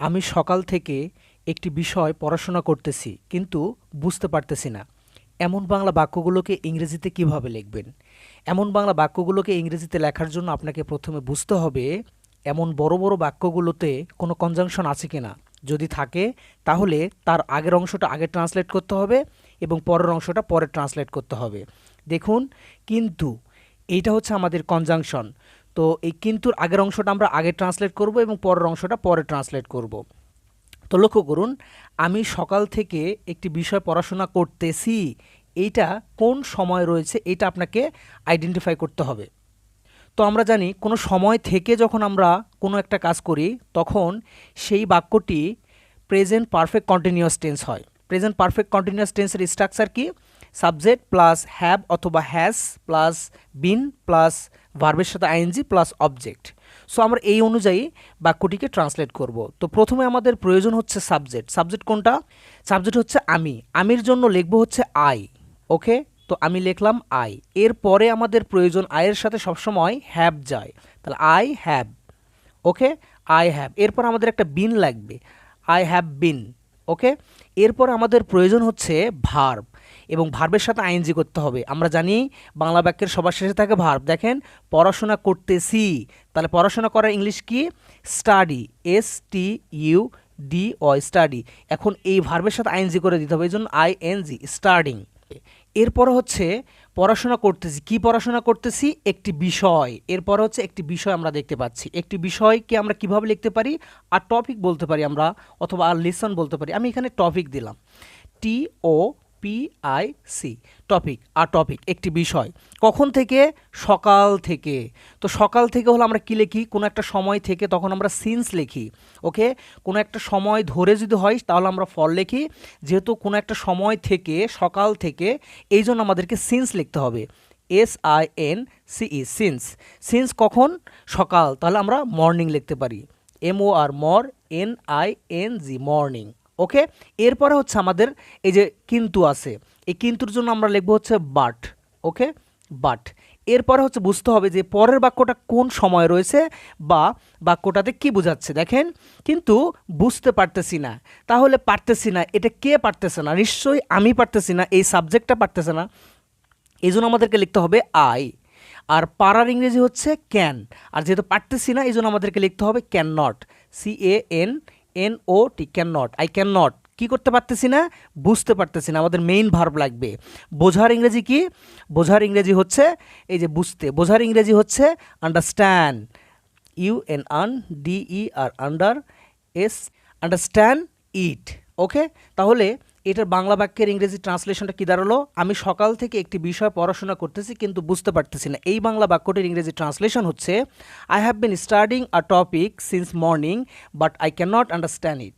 আমি সকাল থেকে একটি বিষয় পড়াশোনা করতেছি, কিন্তু বুঝতে পারতেছি না। এমন বাংলা বাক্যগুলোকে ইংরেজিতে কীভাবে লিখবেন? এমন বাংলা বাক্যগুলোকে ইংরেজিতে লেখার জন্য আপনাকে প্রথমে বুঝতে হবে, এমন বড় বড় বাক্যগুলোতে কোনো কনজাংশন আছে কিনা। যদি থাকে, তাহলে তার আগের অংশটা আগে ট্রান্সলেট করতে হবে এবং পরের অংশটা পরে ট্রান্সলেট করতে হবে। দেখুন, কিন্তু এইটা হচ্ছে আমাদের কনজাংশন তো এই কিন্তুর আগের অংশটা আমরা আগে ট্রান্সলেট করব এবং পরের অংশটা পরে ট্রান্সলেট করব। তো লক্ষ্য করুন, আমি সকাল থেকে একটি বিষয় পড়াশোনা করতেছি, এইটা কোন সময় রয়েছে এটা আপনাকে আইডেন্টিফাই করতে হবে। তো আমরা জানি কোনো সময় থেকে যখন আমরা কোনো একটা কাজ করি, তখন সেই বাক্যটি প্রেজেন্ট পারফেক্ট কন্টিনিউয়াস টেন্স হয়। প্রেজেন্ট পারফেক্ট কন্টিনিউয়াস টেন্সের স্ট্রাকচার কি? সাবজেক্ট প্লাস হ্যাভ অথবা হ্যাজ প্লাস বিন প্লাস ভার্বের সাথে আইএনজি প্লাস অবজেক্ট সো আমরা এই অনুযায়ী বাক্যটিকে ট্রান্সলেট করব। তো প্রথমে আমাদের প্রয়োজন হচ্ছে সাবজেক্ট সাবজেক্ট কোনটা? সাবজেক্ট হচ্ছে আমি। আমির জন্য লিখব হচ্ছে আই ওকে তো আমি লিখলাম আই এরপরে আমাদের প্রয়োজন আয়ের সাথে সবসময় হ্যাভ যায়। তাহলে I have okay I have এরপর আমাদের একটা বিন লাগবে। আই হ্যাভ বিন ওকে এরপর আমাদের প্রয়োজন হচ্ছে ভার্ব এবং ভার্বের সাথে আইএনজি করতে হবে। আমরা জানি বাংলা বাক্যের সবার শেষে থাকে ভার্ব। দেখেন, পড়াশোনা করতেছি। তাহলে পড়াশোনা করার ইংলিশ কি? Study. S T U D O study. এখন এই ভার্বের সাথে আইএনজি করে দিতে হবে। এই জন্য আই এন জি স্টার্টিং এরপর হচ্ছে পড়াশোনা করতেছি। কি পড়াশোনা করতেছি? একটি বিষয়। এরপর হচ্ছে একটি বিষয় আমরা দেখতে পাচ্ছি। একটি বিষয়কে আমরা কীভাবে লিখতে পারি? আর টপিক বলতে পারি আমরা, অথবা আর লেসন বলতে পারি। আমি এখানে টপিক দিলাম। T O P I C topic R topic একটি বিষয়। কখন থেকে? সকাল থেকে। তো সকাল থেকে হলো আমরা কী লিখি? কোনো একটা সময় থেকে তখন আমরা সিন্স লিখি, ওকে? কোনো একটা সময় ধরে যদি হয়, তাহলে আমরা ফল লিখি। যেহেতু কোনো একটা সময় থেকে, সকাল থেকে, এই জন্য আমাদেরকে সিন্স লিখতে হবে। S I N C E since since কখন? সকাল। তাহলে আমরা মর্নিং লিখতে পারি। M O R mor N I N G morning okay এরপরে হচ্ছে আমাদের এই যে কিন্তু আছে। এই কিন্তুর জন্য আমরা লিখব হচ্ছে বাট ওকে বাট এরপরে হচ্ছে বুঝতে হবে যে পরের বাক্যটা কোন সময় রয়েছে বা বাক্যটাতে কি বোঝাচ্ছে। দেখেন, কিন্তু বুঝতে পারতেছি না। তাহলে পারতেছি না, এটা কে পারতেছে না? নিশ্চয়ই আমি পারতেছি না, এই সাবজেক্টটা পারতেছে না। এই জন্য আমাদেরকে লিখতে হবে আই আর পারার ইংরেজি হচ্ছে ক্যান আর যেহেতু পারতেছি না এই জন্য আমাদেরকে লিখতে হবে can not C A N N O T can not I can not কী করতে পারতেছি না? বুঝতে পারতেছি না। আমাদের মেইন ভার্ব লাগবে। বোঝার ইংরেজি কি? বোঝার ইংরেজি হচ্ছে, এই যে বুঝতে। বোঝার ইংরেজি হচ্ছে understand U N un D E R under S understand it okay তাহলে এটার বাংলা বাক্যের ইংরেজি ট্রান্সলেশনটা কী দাঁড়াল? আমি সকাল থেকে একটি বিষয় পড়াশোনা করতেছি, কিন্তু বুঝতে পারতেছি না। এই বাংলা বাক্যটির ইংরেজি ট্রান্সলেশন হচ্ছে I have been studying a topic since morning but I can not understand it